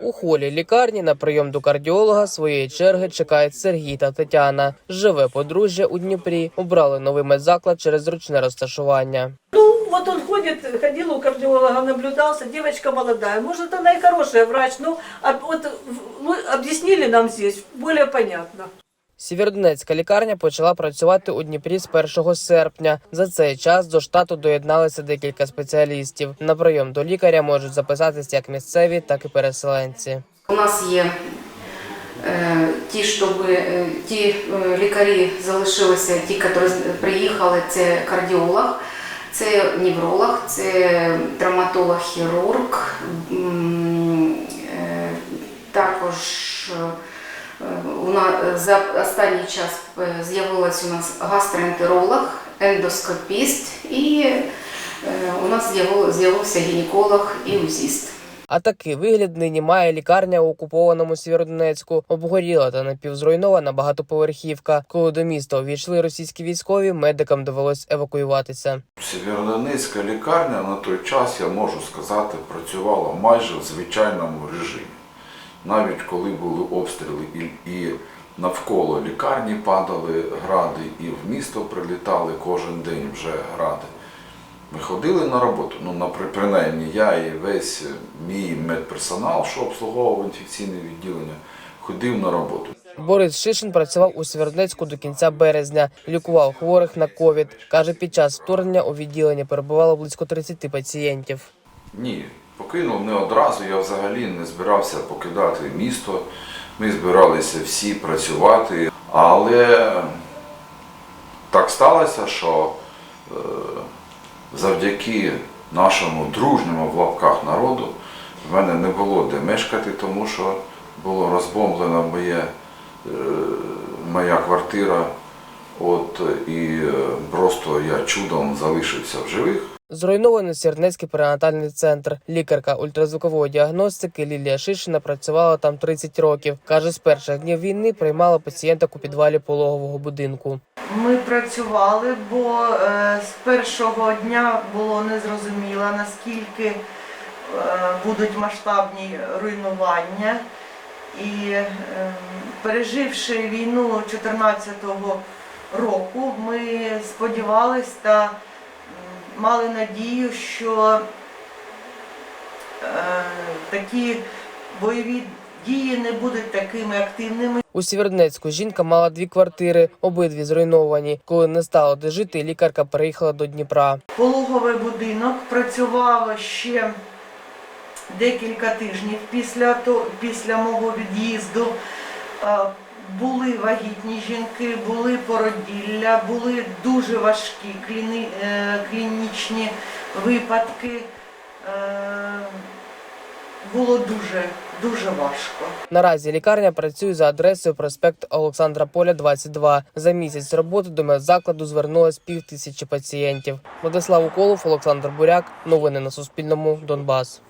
У холі лікарні на прийом до кардіолога своєї черги чекають Сергій та Тетяна. Живе подружжя у Дніпрі. Обрали новий медзаклад через зручне розташування. Ну, вот он ходит, ходил у кардиолога, наблюдался, девочка молодая. Может, она и врач, но а от, ну, объяснили нам здесь более понятно. Сєвєродонецька лікарня почала працювати у Дніпрі з 1 серпня. За цей час до штату доєдналися декілька спеціалістів. На прийом до лікаря можуть записатись як місцеві, так і переселенці. У нас є е, ті, щоб е, ті е, лікарі залишилися, ті, які приїхали, це кардіолог, це невролог, це травматолог, хірург, також за останній час е, з'явилась у нас гастроентеролог, ендоскопіст і е, у нас з'явив- з'явився гінеколог і узіст. А такий вигляд нині має лікарня у окупованому Сєвєродонецьку. Обгоріла та напівзруйнована багатоповерхівка. Коли до міста увійшли російські військові, медикам довелось евакуюватися. Сєвєродонецька лікарня на той час, я можу сказати, працювала майже в звичайному режимі. Навіть коли були обстріли і, і навколо лікарні падали гради, і в місто прилітали кожен день вже гради. Ми ходили на роботу, ну, напри- принаймні я і весь мій медперсонал, що обслуговував інфекційне відділення, ходив на роботу. Борис Шишин працював у Сєвєродонецьку до кінця березня. Лікував хворих на ковід. каже, під час вторгнення у відділенні перебувало близько 30 пацієнтів. Ні, покинув не одразу. Я взагалі не збирався покидати місто. Ми збиралися всі працювати. Але так сталося, що е, завдяки нашому дружньому в лапках народу в мене не було де мешкати, тому що було розбомблена моє, е, моя квартира. От, і е, просто я чудом залишився в живих. Зруйнований Сєрнецький перинатальний центр. Лікарка ультразвукової діагностики Лілія Шишина працювала там 30 років. Каже, з перших днів війни приймала пацієнток у підвалі пологового будинку. Ми працювали, бо е, з першого дня було незрозуміло, наскільки е, будуть масштабні руйнування. І е, переживши війну 2014 року, ми сподівалися мали надію, що е, такі бойові дії не будуть такими активними. У Сєвєродонецьку жінка мала дві квартири, обидві зруйновані. Коли не стало де жити, лікарка переїхала до Дніпра. Пологовий будинок працював ще декілька тижнів після, то, після мого від'їзду. Е, Були вагітні жінки, були породілля, були дуже важкі кліни, е, клінічні випадки. Е, Було дуже, дуже важко. Наразі лікарня працює за адресою проспект Олександра Поля, 22. За місяць роботи до медзакладу звернулось пів тисячі пацієнтів. Владислав Уколов, Олександр Буряк. Новини на Суспільному. Донбас.